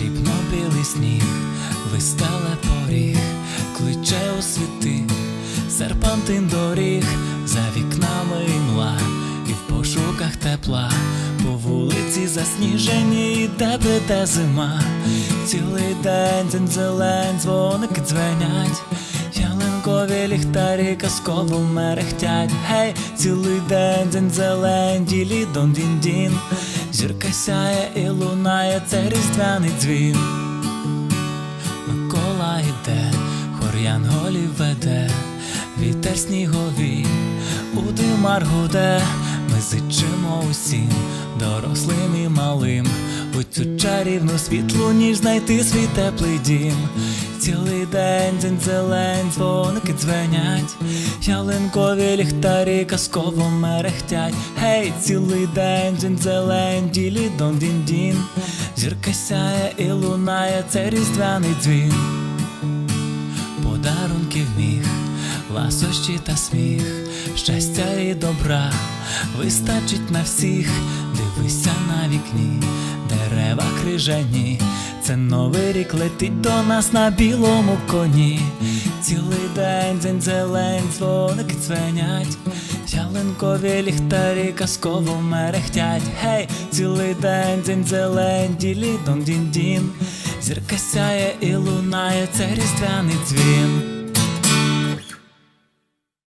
білий сніг, вистеле поріг, кличе у світи, серпантин доріг, за вікнами імла, і в пошуках тепла, по вулиці засніжені, іде прийде зима, цілий день дзень зелень, дзвоники дзвенять. Ялинкові ліхтарі казково мерехтять. Гей, цілий день дзень зелень, ділі дон дін дін Зірка сяє і лунає, цей різдвяний дзвін. Микола йде, хор янголів веде, вітер сніговий, у димар гуде, ми зичимо усім, дорослим і малим, чарівну світлу ніж знайти свій теплий дім. Цілий день дзень зелень, дзвоники дзвенять, ялинкові ліхтарі казково мерехтять. Гей, цілий день дзень зелень, ділі дон дін дін Зірка сяє і лунає, це різдвяний дзвін. Подарунків міг, ласощі та сміх, щастя і добра вистачить на всіх, дивися на вікні, дерева крижані, це новий рік летить до нас на білому коні. Цілий день дзень зелень, дзвоники дзвенять, ялинкові ліхтарі казково мерехтять. Гей, цілий день дзень зелень, ділі дон дін дін Зірка сяє і лунає, це різдвяний дзвін.